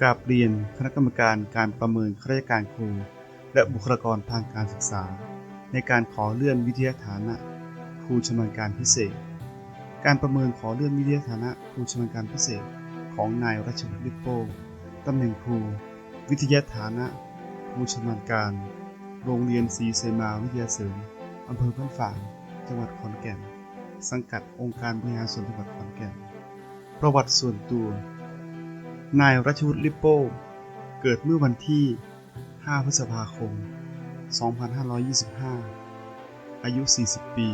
กราบเรียนคณะกรรมการการประเมินข้าราชการครู และบุคลากรทางการศึกษา ในการขอเลื่อนวิทยาฐานะ ครูชำนาญการพิเศษ การประเมินขอเลื่อนวิทยาฐานะครูชำนาญการพิเศษ ของนายรัชวัฒน์ลิปโป้ตำแหน่งครู วิทยาฐานะครูชำนาญการ โรงเรียนศรีเสมาวิทยาเสริมอำเภอบ้านฝาง จังหวัดขอนแก่น สังกัดองค์การบริหารส่วนจังหวัดขอนแก่น ประวัติส่วนตัว นายรัชวุฒิลิปโป้เกิดเมื่อวันที่ 5 พฤษภาคม 2525 อายุ 40 ปี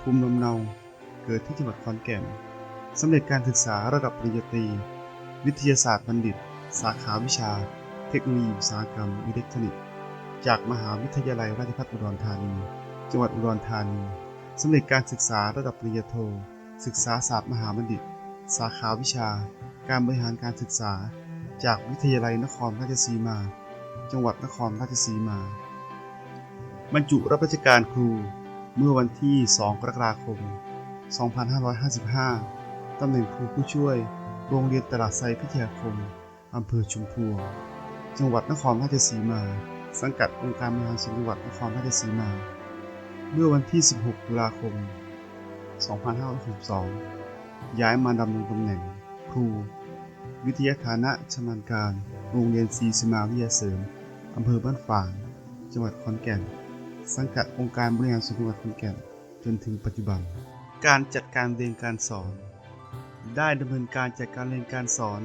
ภูมิลำเนา เกิดที่จังหวัดขอนแก่น สำเร็จการศึกษาระดับปริญญาตรี วิทยาศาสตร์บัณฑิต สาขาวิชา เทคโนโลยีอุตสาหกรรมอิเล็กทรอนิกส์ จากมหาวิทยาลัยราชภัฏอุดรธานี จังหวัดอุดรธานี สำเร็จการศึกษาระดับปริญญาโท ศึกษาศาสตร์มหาบัณฑิต สาขาวิชา การบริหารการศึกษา จากวิทยาลัยนครราชสีมา จังหวัดนครราชสีมา บรรจุรับราชการครู เมื่อวันที่ 2 กรกฎาคม 2555 ตำแหน่งครูผู้ช่วย โรงเรียนตลาดไซพิทยาคม อำเภอชุมพวง จังหวัดนครราชสีมา สังกัดองค์การบริหารส่วนจังหวัดนครราชสีมา เมื่อวันที่ 16 ตุลาคม 2562 ย้ายมาดำรงตำแหน่ง ครู วิทยาฐานะชำนาญการ โรงเรียนศรีสมาวิทยาเสริมอำเภอบ้านฝาง จังหวัดขอนแก่น สังกัดองค์การบริหารส่วนจังหวัดขอนแก่น จนถึงปัจจุบัน การจัดการเรียนการสอน ได้ดำเนินการจัดการเรียนการสอน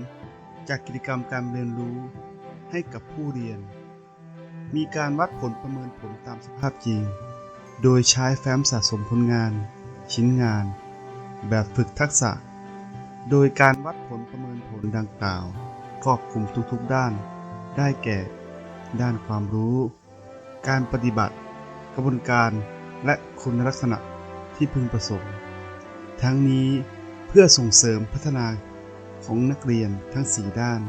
จากกิจกรรมการเรียนรู้ให้กับผู้เรียน มีการวัดผลประเมินผลตามสภาพจริง โดยใช้แฟ้มสะสมผลงาน ชิ้นงาน แบบฝึกทักษะ โดยการวัดผลประเมินผลดังกล่าวครอบคลุมทุกๆด้าน ได้แก่ ด้านความรู้ การปฏิบัติ กระบวนการ และคุณลักษณะที่พึงประสงค์ ทั้งนี้เพื่อส่งเสริมพัฒนาของนักเรียนทั้ง 4 ด้าน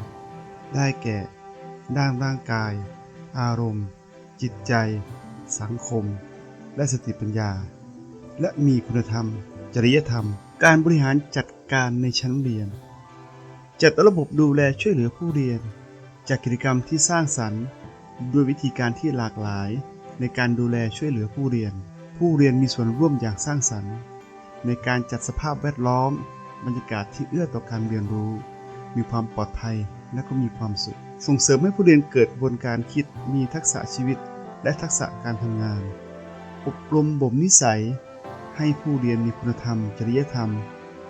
ได้แก่ ด้านร่างกาย อารมณ์ จิตใจ สังคม และสติปัญญา และมีคุณธรรม จริยธรรม การบริหารจัดการในชั้นเรียน จัดระบบดูแลช่วยเหลือผู้เรียน จากกิจกรรมที่สร้างสรรค์ด้วยวิธีการที่หลากหลาย ในการดูแลช่วยเหลือผู้เรียน ผู้เรียนมีส่วนร่วมอย่างสร้างสรรค์ ในการจัดสภาพแวดล้อม บรรยากาศที่เอื้อต่อการเรียนรู้ มีความปลอดภัยและก็มีความสุข ส่งเสริมให้ผู้เรียนเกิดกระบวนการคิดมีทักษะชีวิต และทักษะการทำงานอบรมบ่มนิสัย ให้ผู้เรียนมีคุณธรรม จริยธรรม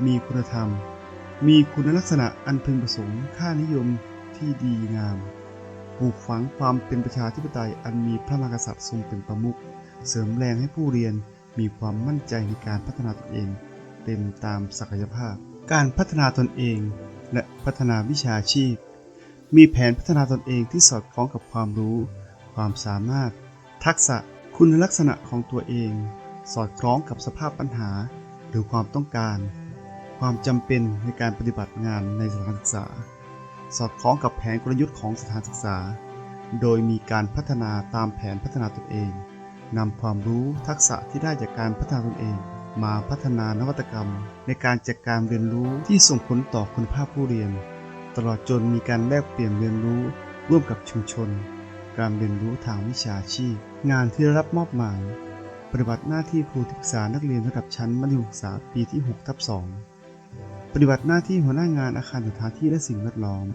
มีคุณธรรม มีคุณลักษณะอันพึงประสงค์ค่านิยมที่ดีงามปลูกฝังความเป็นประชาธิปไตยอันมีพระมหากษัตริย์ทรงเป็นประมุขเสริมแรงให้ผู้เรียนมีความมั่นใจในการพัฒนาตนเอง เต็มตามศักยภาพ การพัฒนาตนเอง และพัฒนาวิชาชีพ มีแผนพัฒนาตนเองที่สอดคล้องกับความรู้ ความสามารถ ทักษะคุณลักษณะของตัวเอง สอดคล้องกับสภาพปัญหา หรือความต้องการ ความจำเป็นในการปฏิบัติงานในสถานศึกษา สอดคล้องกับแผนกลยุทธ์ของสถานศึกษา โดยมีการพัฒนาตามแผนพัฒนาตนเองนำความรู้ทักษะที่ได้จากการพัฒนาตนเอง มาพัฒนานวัตกรรม ในการจัดการเรียนรู้ที่ส่งผลต่อคุณภาพผู้เรียน ตลอดจนมีการแลกเปลี่ยนเรียนรู้ ร่วมกับชุมชน การเรียนรู้ทางวิชาชีพ งานที่รับมอบหมาย ปฏิบัติหน้าที่ครูที่ปรึกษานักเรียนระดับชั้นมัธยมศึกษาปีที่6ทับ2ปฏิบัติหน้าที่หัวหน้างานอาคารสถานที่และสิ่งแวดล้อม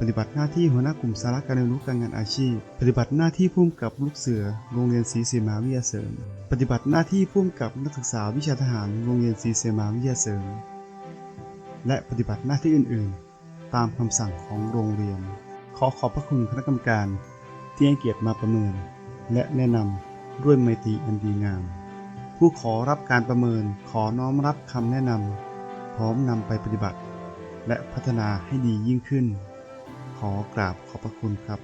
ปฏิบัติหน้าที่หัวหน้ากลุ่มสาระการเรียนรู้การงานอาชีพ ปฏิบัติหน้าที่ผู้กำกับลูกเสือโรงเรียนศรีเสมาวิทยาเสริม ปฏิบัติหน้าที่ผู้กำกับนักศึกษาวิชาทหารโรงเรียนศรีเสมาวิทยาเสริม และปฏิบัติหน้าที่อื่น ๆ ตามคำสั่งของโรงเรียน ขอขอบพระคุณคณะกรรมการที่ให้เกียรติมาประเมิน และแนะนำ ด้วยไมตรีอันดีงาม ผู้ขอรับการประเมินขอน้อมรับคำแนะนำพร้อมนำไปปฏิบัติ และพัฒนาให้ดียิ่งขึ้น ขอกราบขอบพระคุณครับ